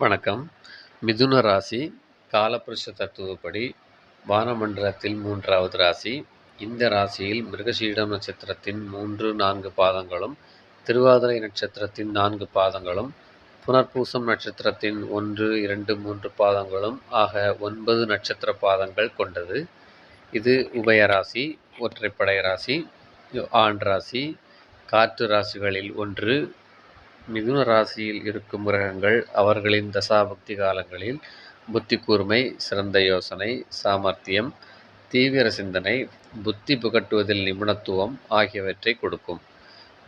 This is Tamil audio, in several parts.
வணக்கம். மிதுன ராசி காலபுருஷ தத்துவப்படி வானமண்டலத்தில் மூன்றாவது ராசி. இந்த ராசியில் மிருகசீடம் நட்சத்திரத்தின் மூன்று நான்கு பாதங்களும் திருவாதிரை நட்சத்திரத்தின் நான்கு பாதங்களும் புனர்பூசம் நட்சத்திரத்தின் ஒன்று இரண்டு மூன்று பாதங்களும் ஆக ஒன்பது நட்சத்திர பாதங்கள் கொண்டது. இது உபயராசி ஒற்றைப்படை ராசி ஆண் ராசி காற்று ராசிகளில் ஒன்று மிதுன ராசியில் இருக்கும் கிரகங்கள் அவர்களின் தசாபக்தி காலங்களில் புத்தி கூர்மை சிறந்த யோசனை சாமர்த்தியம் தீவிர சிந்தனை புத்தி புகட்டுவதில் நிபுணத்துவம் ஆகியவற்றை கொடுக்கும்.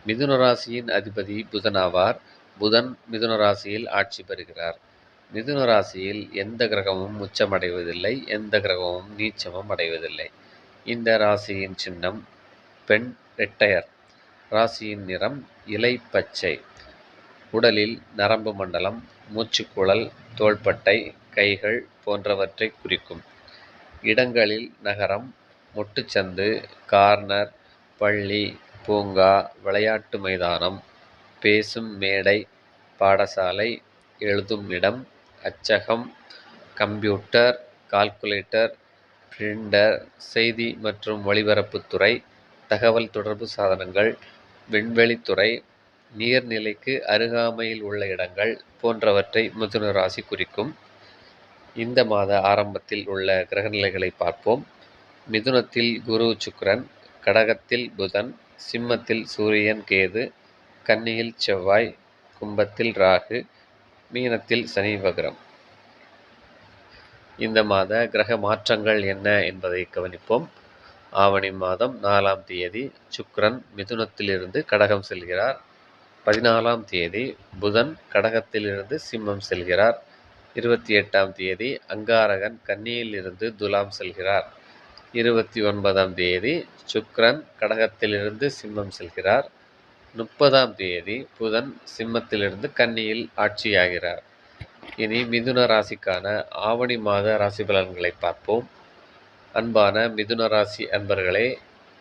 மிதுன ராசியின் அதிபதி புதன் ஆவார். புதன் மிதுன ராசியில் ஆட்சி பெறுகிறார். மிதுன ராசியில் எந்த கிரகமும் உச்சமடைவதில்லை எந்த கிரகமும் நீச்சமும் அடைவதில்லை. இந்த ராசியின் சின்னம் பெண் ரெட்டையர். ராசியின் நிறம் இலை பச்சை. உடலில் நரம்பு மண்டலம் மூச்சுக்குழல் தோள்பட்டை கைகள் போன்றவற்றை குறிக்கும். இடங்களில் நகரம் முட்டுச்சந்து கார்னர் பள்ளி பூங்கா விளையாட்டு மைதானம் பேசும் மேடை பாடசாலை எழுதும் இடம் அச்சகம் கம்ப்யூட்டர் கால்குலேட்டர் பிரிண்டர் செய்தி மற்றும் ஒளிபரப்புத்துறை தகவல் தொடர்பு சாதனங்கள் விண்வெளித்துறை நீர்நிலைக்கு அருகாமையில் உள்ள இடங்கள் போன்றவற்றை மிதுன ராசி குறிக்கும். இந்த மாத ஆரம்பத்தில் உள்ள கிரகநிலைகளை பார்ப்போம். மிதுனத்தில் குரு சுக்ரன் கடகத்தில் புதன் சிம்மத்தில் சூரியன் கேது கன்னியில் செவ்வாய் கும்பத்தில் ராகு மீனத்தில் சனி வக்ரம். இந்த மாத கிரக மாற்றங்கள் என்ன என்பதை கவனிப்போம். ஆவணி மாதம் நாலாம் தேதி சுக்ரன் மிதுனத்திலிருந்து கடகம் செல்கிறார். பதினாலாம் தேதி புதன் கடகத்திலிருந்து சிம்மம் செல்கிறார். இருபத்தி எட்டாம் தேதி அங்காரகன் கன்னியிலிருந்து துலாம் செல்கிறார். இருபத்தி ஒன்பதாம் தேதி சுக்ரன் கடகத்திலிருந்து சிம்மம் செல்கிறார். முப்பதாம் தேதி புதன் சிம்மத்திலிருந்து கன்னியில் ஆட்சியாகிறார். இனி மிதுன ராசிக்கான ஆவணி மாத ராசி பலன்களை பார்ப்போம். அன்பான மிதுன ராசி அன்பர்களே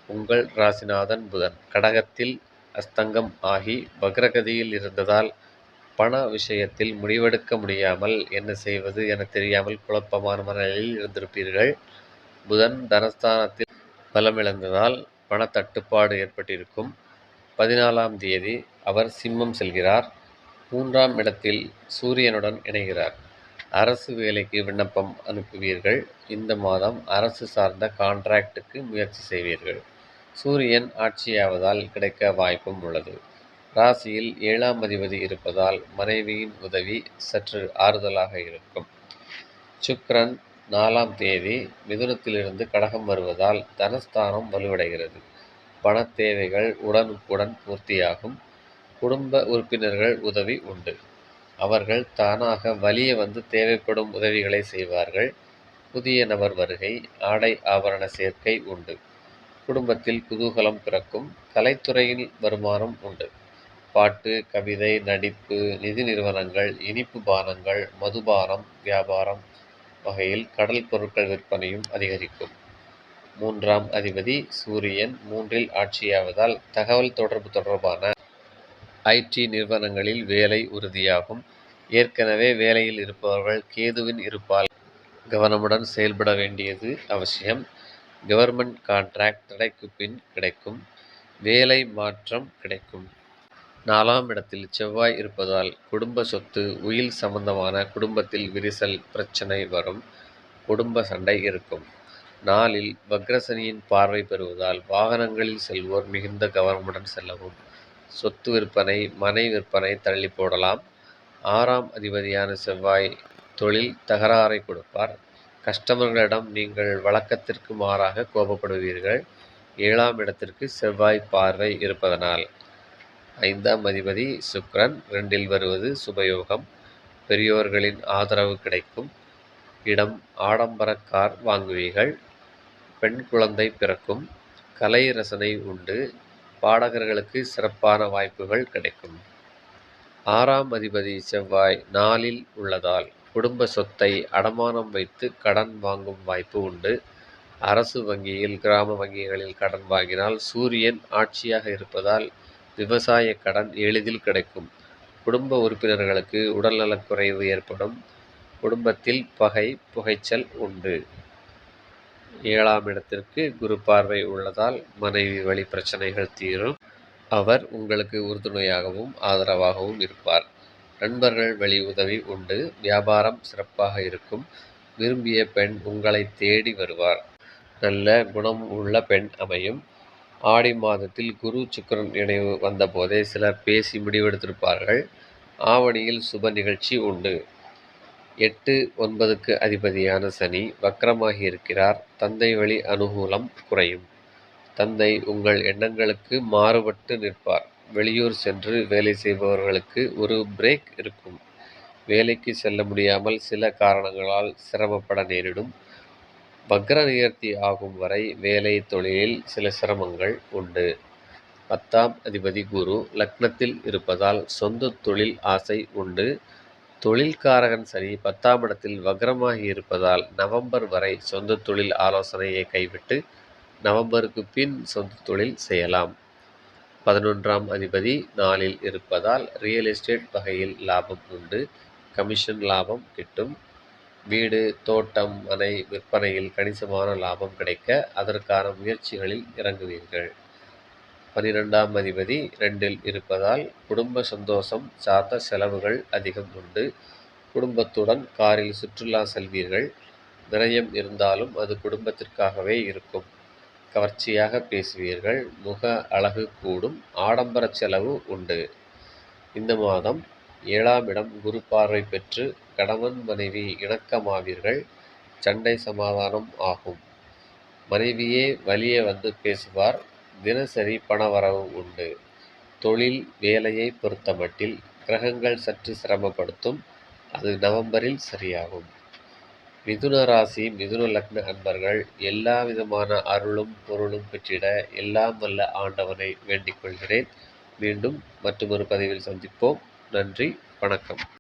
உங்கள் ராசிநாதன் புதன் கடகத்தில் அஸ்தங்கம் ஆகி வக்ரகதியில் இருந்ததால் பண விஷயத்தில் முடிவெடுக்க முடியாமல் என்ன செய்வது என தெரியாமல் குழப்பமான மனநிலையில் இருந்திருப்பீர்கள். புதன் தனஸ்தானத்தில் பலமிழந்ததால் பணத்தட்டுப்பாடு ஏற்பட்டிருக்கும். பதினாலாம் தேதி அவர் சிம்மம் செல்கிறார். மூன்றாம் இடத்தில் சூரியனுடன் இணைகிறார். அரசு வேலைக்கு விண்ணப்பம் அனுப்புவீர்கள். இந்த மாதம் அரசு சார்ந்த கான்ட்ராக்டுக்கு முயற்சி செய்வீர்கள். சூரியன் ஆட்சியாவதால் கிடைக்க வாய்ப்பும் உள்ளது. ராசியில் ஏழாம் அதிபதி இருப்பதால் மனைவியின் உதவி சற்று ஆறுதலாக இருக்கும். சுக்ரன் நாலாம் தேதி மிதுனத்திலிருந்து கடகம் வருவதால் தனஸ்தானம் வலுவடைகிறது. பண தேவைகள் உடனுக்குடன் பூர்த்தியாகும். குடும்ப உறுப்பினர்கள் உதவி உண்டு. அவர்கள் தானாக வலிய வந்து தேவைப்படும் உதவிகளை செய்வார்கள். புதிய நபர் வருகை ஆடை ஆபரண சேர்க்கை உண்டு. குடும்பத்தில் குதூகலம் பிறக்கும் கலைத்துறையில் வருமானம் உண்டு. பாட்டு கவிதை நடிப்பு நிதி நிறுவனங்கள் இனிப்பு பானங்கள் மதுபானம் வியாபாரம் வகையில் கடல் பொருட்கள் விற்பனையும் அதிகரிக்கும். மூன்றாம் அதிபதி சூரியன் மூன்றில் ஆட்சியாவதால் தகவல் தொடர்பு தொடர்பான ஐடி நிறுவனங்களில் வேலை உறுதியாகும். ஏற்கனவே வேலையில் இருப்பவர்கள் கேதுவின் இருப்பால் கவனமுடன் செயல்பட வேண்டியது அவசியம். கவர்மெண்ட் கான்ட்ராக்ட் தடைக்கு பின் கிடைக்கும். வேலை மாற்றம் கிடைக்கும். நாலாம் இடத்தில் செவ்வாய் இருப்பதால் குடும்ப சொத்து உயில் சம்பந்தமான குடும்பத்தில் விரிசல் பிரச்சனை வரும். குடும்ப சண்டை இருக்கும். நாளில் வக்ரசனியின் பார்வை பெறுவதால் வாகனங்களில் செல்வோர் மிகுந்த கவனமுடன் செல்லவும். சொத்து விற்பனை மனை விற்பனை தள்ளி போடலாம். ஆறாம் அதிபதியான செவ்வாய் தொழில் தகராறை கொடுப்பார். கஸ்டமர்களிடம் நீங்கள் வழக்கத்திற்கு மாறாக கோபப்படுவீர்கள். ஏழாம் இடத்திற்கு செவ்வாய் பார்வை இருப்பதனால். ஐந்தாம் அதிபதி சுக்ரன் ரெண்டில் வருவது சுபயோகம். பெரியோர்களின் ஆதரவு கிடைக்கும். இடம் ஆடம்பர கார் வாங்குவீர்கள். பெண் குழந்தை பிறக்கும். கலை ரசனை உண்டு. பாடகர்களுக்கு சிறப்பான வாய்ப்புகள் கிடைக்கும். ஆறாம் அதிபதி செவ்வாய் நாளில் உள்ளதால். குடும்ப சொத்தை அடமானம் வைத்து கடன் வாங்கும் வாய்ப்பு உண்டு. அரசு வங்கியில் கிராம வங்கிகளில் கடன் வாங்கினால் சூரியன் ஆட்சியாக இருப்பதால் விவசாய கடன் எளிதில் கிடைக்கும். குடும்ப உறுப்பினர்களுக்கு உடல்நலக் குறைவு ஏற்படும். குடும்பத்தில் பகை புகைச்சல் உண்டு. ஏழாம் இடத்திற்கு குரு பார்வை உள்ளதால் மனைவி வழி பிரச்சனைகள் தீரும். அவர் உங்களுக்கு உறுதுணையாகவும் ஆதரவாகவும் இருப்பார். நண்பர்கள் வழி உதவி உண்டு. வியாபாரம் சிறப்பாக இருக்கும். விரும்பிய பெண் உங்களை தேடி வருவார். நல்ல குணம் உள்ள பெண் அமையும். ஆடி மாதத்தில் குரு சுக்கரன் இணைவு வந்தபோதே சிலர் பேசி முடிவெடுத்திருப்பார்கள். ஆவணியில் சுப நிகழ்ச்சி உண்டு. எட்டு ஒன்பதுக்கு அதிபதியான சனி வக்கரமாகி இருக்கிறார். தந்தை வழி அனுகூலம் குறையும். தந்தை உங்கள் எண்ணங்களுக்கு மாறுபட்டு நிற்பார். வெளியூர் சென்று வேலை செய்பவர்களுக்கு ஒரு பிரேக் இருக்கும். வேலைக்கு செல்ல முடியாமல் சில காரணங்களால் சிரமப்பட நேரிடும். வக்ர நிகர்த்தி ஆகும் வரை வேலை தொழிலில் சில சிரமங்கள் உண்டு. பத்தாம் அதிபதி குரு லக்னத்தில் இருப்பதால் சொந்த தொழில் ஆசை உண்டு. தொழில்காரகன் சனி பத்தாம் இடத்தில் வக்ரமாகி இருப்பதால் நவம்பர் வரை சொந்த தொழில் ஆலோசனையை கைவிட்டு நவம்பருக்கு பின் சொந்த தொழில் செய்யலாம். பதினொன்றாம் அதிபதி நாளில் இருப்பதால் ரியல் எஸ்டேட் வகையில் லாபம் உண்டு. கமிஷன் லாபம் கிட்டும். வீடு தோட்டம் மனை விற்பனையில் கணிசமான லாபம் கிடைக்க அதற்கான முயற்சிகளில் இறங்குவீர்கள். பனிரெண்டாம் அதிபதி ரெண்டில் இருப்பதால் குடும்ப சந்தோஷம் சார்ந்த செலவுகள் அதிகம் உண்டு. குடும்பத்துடன் காரில் சுற்றுலா செல்வீர்கள். விரயம் இருந்தாலும் அது குடும்பத்திற்காகவே இருக்கும். கவர்ச்சியாக பேசுவீர்கள். முக அழகு கூடும். ஆடம்பர செலவு உண்டு. இந்த மாதம் ஏழாம் இடம் குரு பார்வை பெற்று கணவன் மனைவி இணக்கமாவீர்கள். சண்டை சமாதானம் ஆகும். மனைவியே வழியே வந்து பேசுவார். தினசரி பணவரவு உண்டு. தொழில் வேலையை பொறுத்தமட்டில் கிரகங்கள் சற்று சிரமப்படுத்தும். அது நவம்பரில் சரியாகும். மிதுன ராசி மிதுன லக்ன அன்பர்கள் எல்லா விதமான அருளும் பொருளும் பெற்றிட எல்லாம் வல்ல ஆண்டவனை வேண்டிக் கொள்கிறேன். மீண்டும் மற்றொரு பதிவில் சந்திப்போம். நன்றி வணக்கம்.